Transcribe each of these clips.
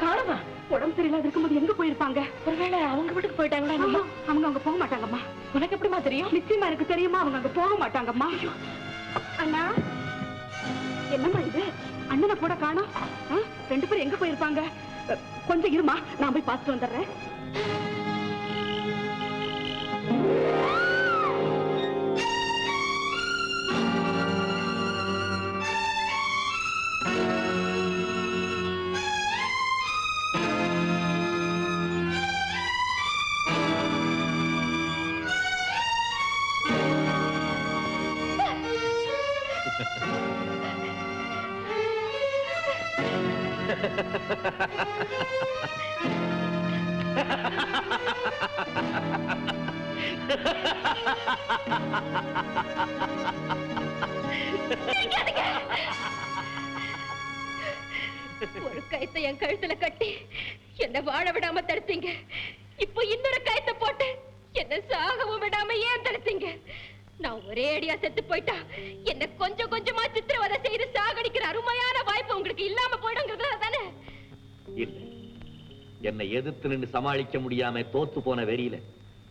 காணுமா உடம்பு சரியில்லாத இருக்கும்போது எங்க போயிருப்பாங்க? ஒருவேளை அவங்க வீட்டுக்கு போயிட்டாங்களா? அவங்க அங்க போக மாட்டாங்கம்மா. உனக்கு எப்படிமா தெரியும்? நிச்சயமா எனக்கு தெரியுமா? அவங்க அங்க போக மாட்டாங்கம்மா. அண்ணா என்னம்மா இது? அண்ணனை கூட காணோம்? ரெண்டு பேரும் எங்க போயிருப்பாங்க? கொஞ்சம் இருமா நான் போய் பார்த்துட்டு வந்துடுறேன். ஒரு கைத்தை என் கழுத்துல கட்டி என்ன வாழ விடாம தடுத்தீங்க இப்போ இன்னொரு கைத்தை போட்டு என்ன சாகவும் விடாம ஏன் தடுத்தீங்க நான் ஒரே அடியா செத்து போயிட்டா? என்ன கொஞ்சம் கொஞ்சமா சித்திரவதை செய்து சாகடிக்கிற அருமையான வாய்ப்பு உங்களுக்கு இல்லாம போயிடுங்கிறதுல தானே? இல்ல. என்னை எதிர்த்து நின்னு சமாளிக்க முடியாம தோத்து போன வெறியில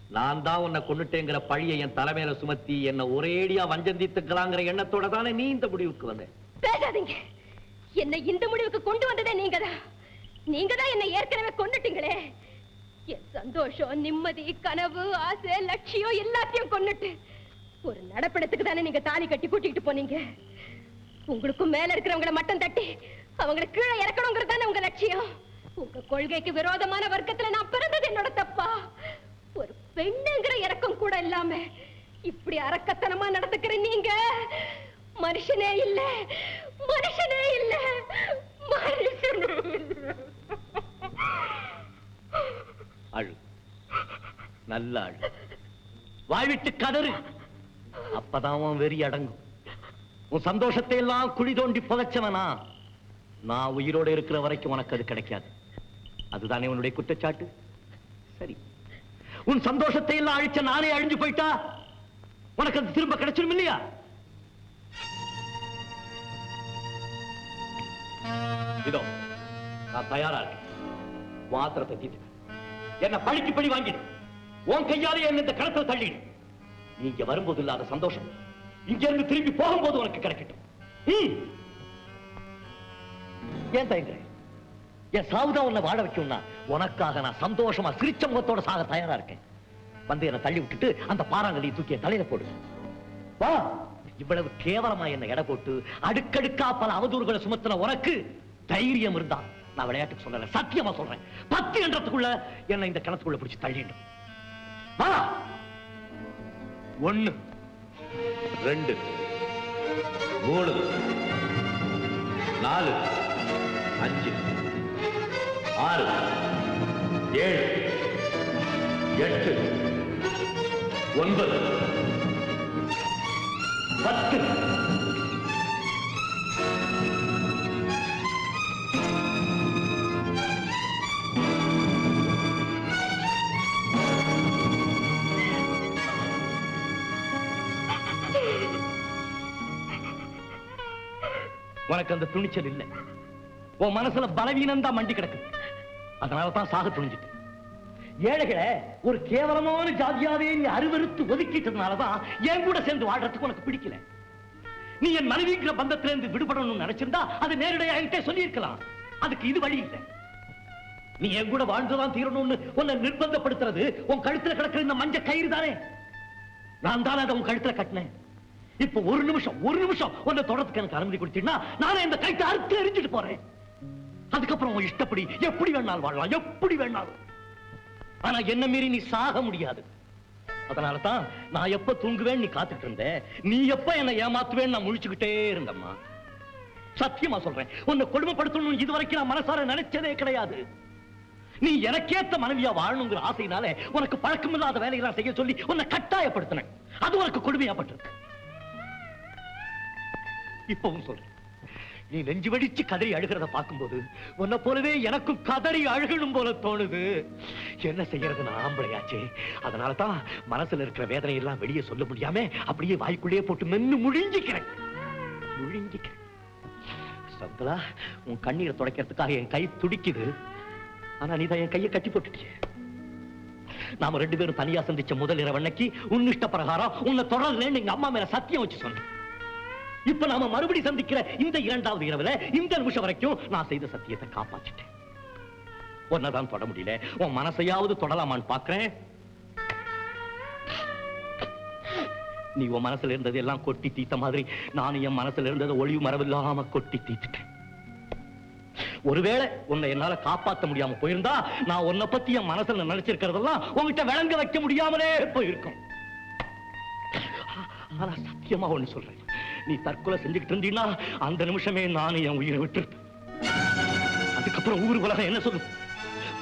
நான் தான் உன்னை கொன்னுட்டேங்கிற பழியை என் தலைமையில சுமத்தி என்ன ஒரேடியா வஞ்சந்தித்துக்கலாங்கிற எண்ணத்தோட தானே நீ இந்த முடிவுக்கு வந்த? பேசாதீங்க. என்ன இந்த முடிவுக்கு கொண்டு வந்ததே நீங்கதான். நீங்கதான் என்ன ஏற்கனவே கொன்னுட்டீங்களே. என் சந்தோஷம் நிம்மதி கனவு ஆசை லட்சியம் எல்லாத்தையும் கொன்னுட்டு ஒரு நடப்பிடத்துக்கு தானே நீங்க தாலி கட்டி கூட்டிட்டு போனீங்க? உங்களுக்கும் மேல இருக்கிறவங்களை மட்டம் தட்டி அவங்களை கீழே இறக்கணுங்கிறது தானே உங்க லட்சியம்? உங்க கொள்கைக்கு விரோதமான வர்க்கத்துல நான் பிறந்தது என்னோட தப்பா? ஒரு பெண்ணுங்கிற இறக்கம் கூட இல்லாம இப்படி அரக்கத்தனமா நடந்துக்கிற நீங்க? மனுஷனே இல்ல மனுஷனே இல்ல மனுஷனே இல்ல. அழு. நல்ல அழு. வாழ்விட்டு கதறு. அப்பதான் உன் வெறி அடங்கும். உன் சந்தோஷத்தை எல்லாம் குழி தோண்டி புதைச்சவனா? நான் உயிரோட இருக்கிற வரைக்கும் உனக்கு அது கிடைக்காது. அதுதானே உன்னுடைய குற்றச்சாட்டு? சரி. உன் சந்தோஷத்தை எல்லாம் அழிச்ச நானே அழிஞ்சு போயிட்டா? உனக்கு அது திரும்ப கிடைச்சிடும் இல்லையா? இதோ நான் தயாரா இருக்கேன். வாத்திரத்தை தீட்டு என்ன படிக்கு படி வாங்கிடு. உன் கையாலே என்ன இந்த கடத்தை தள்ளிடு. நீ இங்க வரும்போது இல்லாத சந்தோஷம். இங்க இருந்து திரும்பி போகும்போது உனக்கு கிடைக்கட்டும். ஏன் தயங்குற? என் சாவுதான் உன்னை வாழ வைக்கும்னா உனக்காக நான் சந்தோஷமா சிரிச்ச முகத்தோட சாக தயாரா இருக்கேன். வந்து என்னை தள்ளி விட்டுட்டு அந்த பாறாங்கல்லையை தூக்கிய தலையில போடு. வா. இவ்வளவு கேவலமா என்ன எடை போட்டு அடுக்கடுக்கா பல அவதூறுகளை சுமத்தின உனக்கு தைரியம் இருந்தா நான் விளையாட்டுக்கு சொல்லல சத்தியமா சொல்றேன். பத்து என்றதுக்குள்ள என்ன இந்த கிணத்துக்குள்ள பிடிச்சி தள்ளிடும் வா ரெண்டு. மூணு. நாலு. அஞ்சு. ஆறு. ஏழு. எட்டு. ஒன்பது. பத்து. உனக்கு அந்த துணிச்சல் இல்லை. உன் மனசுல பலவீனம் தான் மண்டி கிடக்கு. அதனால தான் சாக துணிஞ்சிட்டு ஏழைகளை ஒரு கேவலமான ஜாதியாவே நீ அருவருத்து ஒதுக்கிட்டதுனாலதான் என் கூட சேர்ந்து வாழ்றதுக்கு உனக்கு பிடிக்கல. நீ என் மனைவிங்கிற பந்தத்துல இருந்து விடுபடணும்னு நினைச்சிருந்தா அது நேரடியா என்கிட்ட சொல்லியிருக்கலாம். அதுக்கு இது வழி இல்லை. நீ என் கூட வாழ்ந்துதான் தீரணும்னு உன்னை நிர்பந்தப்படுத்துறது உன் கழுத்துல கிடக்கிற இந்த மஞ்ச கயிறு தானே? நான் தானே அதை உன் கழுத்துல கட்டினேன். இப்ப ஒரு நிமிஷம் ஒரு நிமிஷம் உன்னை தொடர்றதுக்கு எனக்கு அனுமதி கொடுத்தீங்கன்னா நானே இந்த கைத்தை அறுத்து எரிஞ்சிட்டு போறேன். அதுக்கப்புறம் உன் இஷ்டப்படி எப்படி வேணாலும் வாழலாம் எப்படி வேணாலும். ஆனா என்ன மீறி நீ சாக முடியாது. அதனால தான் நான் எப்ப தூங்குவேன் நீ காத்துட்டு இருந்த நீ எப்ப என்னை ஏமாத்துவேன்னு நான் முழிச்சுக்கிட்டே இருந்தம்மா. சத்தியமா சொல்றேன் உன்னை கொடுமைப்படுத்தணும் இதுவரைக்கும் நான் மனசார நினைச்சதே கிடையாது. நீ எனக்கேத்த மனைவியா வாழணுங்கிற ஆசையினால உனக்கு பழக்கமில்லாத வேலையெல்லாம் செய்ய சொல்லி உன்னை கட்டாயப்படுத்தினேன். அது உனக்கு கொடுமையாப்பட்டிருக்கு. இப்பவும் சொல் நீ நெஞ்சு வெடிச்சு கதறி அழுகிறத பார்க்கும்போது உன்னை போலவே எனக்கும் கதறி அழுகணும் போல தோணுது. என்ன செய்யறது நான் ஆம்பளையாச்சே. அதனால தான் மனசுல இருக்கிற வேதனை எல்லாம் வெளியே சொல்ல முடியாம அப்படியே வாய்க்குள்ளேயே போட்டு மென்னு முழிஞ்சிக்கிறேன் முழிஞ்சிக்கிறேன் சந்தலா உன் கண்ணீரை துடைக்கிறதுக்காக என் கை துடிக்குது. ஆனா நீ தான் என் கையை கட்டி போட்டுட்டியே. நாம ரெண்டு பேரும் தனியா சந்திச்ச முதல் இரவன்னைக்கு உன் இஷ்ட பிரகாரம் உன்னை தொடரலன்னு எங்க அம்மா மேல சத்தியம் வச்சு சொன்னேன். இப்ப நாம மறுபடி சந்திக்கிற இந்த இரண்டாவது இரவுல இந்த நிமிஷம் வரைக்கும் நான் செய்த சத்தியத்தை காப்பாற்றிட்டேன் உன்னதான் தொட முடியல. உன் மனசையாவது தொடலாமான்னு பாக்குறேன். நீ உன் மனசுல இருந்தது எல்லாம் கொட்டி தீத்த மாதிரி நானும் என் மனசுல இருந்தது ஒளிவு மரவில்லாம கொட்டி தீத்துட்டேன். ஒருவேளை உன்னை என்னால காப்பாத்த முடியாம போயிருந்தா நான் உன்னை பத்தி என் மனசுல நினைச்சிருக்கிறதெல்லாம் உங்ககிட்ட விளங்க வைக்க முடியாமலே போயிருக்கும். ஆனா சத்தியமா ஒண்ணு சொல்றேன். நீ தற்கொலை செஞ்சுக்கிட்டு இருந்தீன்னா அந்த நிமிஷமே நானும் என் உயிரை விட்டுருப்பேன். அதுக்கப்புறம் ஊர் உலகம் என்ன சொல்லும்?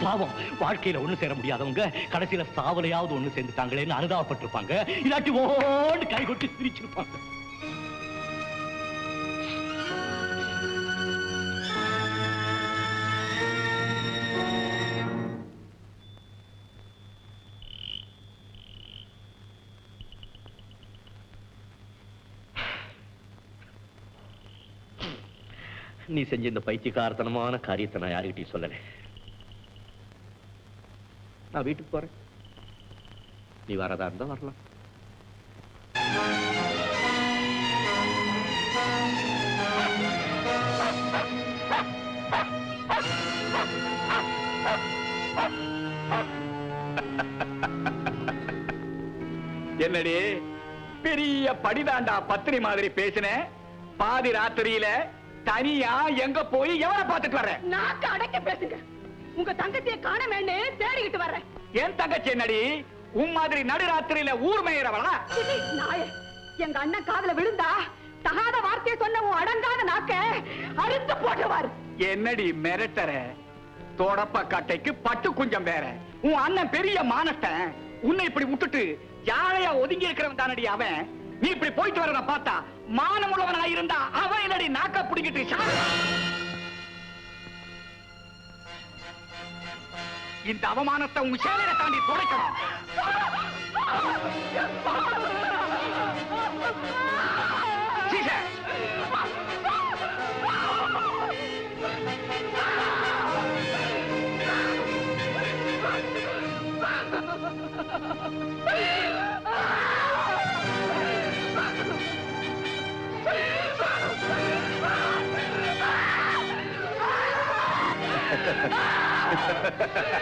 பாவம் வாழ்க்கையில ஒண்ணு சேர முடியாதவங்க கடைசியில சாவலையாவது ஒண்ணு சேர்ந்துட்டாங்களேன்னு அனுதாபப்பட்டிருப்பாங்க. இல்லாட்டி ஓண்டு கை கொட்டு சிரிச்சிருப்பாங்க. நீ செஞ்ச இந்த பைத்தியக்காரத்தனமான காரியத்தை நான் யாருக்கிட்டையும் சொல்லலை. நான் வீட்டுக்கு போறேன். நீ வரதா இருந்தா வரலாம். என்னடி பெரிய படிதாண்டா பத்திரி மாதிரி பேசின? பாதி ராத்திரியில தனியா எங்க போய் எவனை பார்த்துட்டு வர்ற? நாக்கு அடக்க பேசுங்க. உங்க தங்கச்சியை காணமேன்னு தேடிக்கிட்டு வர்றேன். என் தங்கச்சி என்னடி? உன் மாதிரி நடுராத்திரியில ஊர் மேயறவளா? நாயே எங்க அண்ணன் காதுல விழுந்தா தகாத வார்த்தையை சொன்ன உன் அடங்காத நாக்க அறுத்து போட்டுவார். என்னடி மிரட்டற? தொடப்ப கட்டைக்கு பட்டு குஞ்சம் வேற. உன் அண்ணன் பெரிய மானஸ்டன். உன்னை இப்படி விட்டுட்டு யாழையா ஒதுங்கி இருக்கிறவன் தானடி அவன்? நீ இப்படி போயிட்டு வரத பார்த்தா மானம் உள்ளவனா இருந்தா அவன் என்னடி நாக்க பிடிக்கிட்டு இந்த அவமானத்தை உங்க சேலையில தாண்டி துடைக்கணும். Ha ha ha ha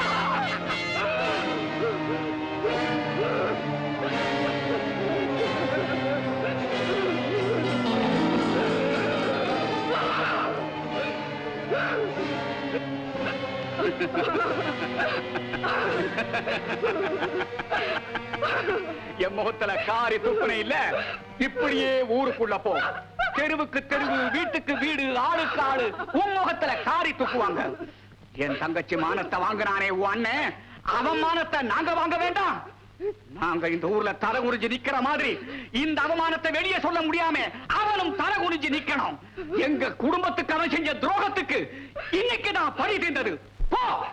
ha! என் முகத்துல காரி துப்புனை இல்ல. இப்படியே ஊருக்குள்ள போ. தெருவுக்கு தெருவு வீட்டுக்கு வீடு ஆளுக்கு ஆளு உன் முகத்துல காரி துப்புவாங்க. என் தங்கச்சி மானத்தை வாங்குறானே உன் அண்ணன் அவன் மானத்தை நாங்க வாங்க வேண்டாம். நாங்க இந்த ஊர்ல தலை குனிஞ்சு நிக்கிற மாதிரி இந்த அவமானத்தை வெளியே சொல்ல முடியாம அவனும் தலை குனிஞ்சு நிக்கணும். எங்க குடும்பத்துக்கு அவன் செஞ்ச துரோகத்துக்கு இன்னைக்கு நான் பழி தீர்ந்தது. Wow.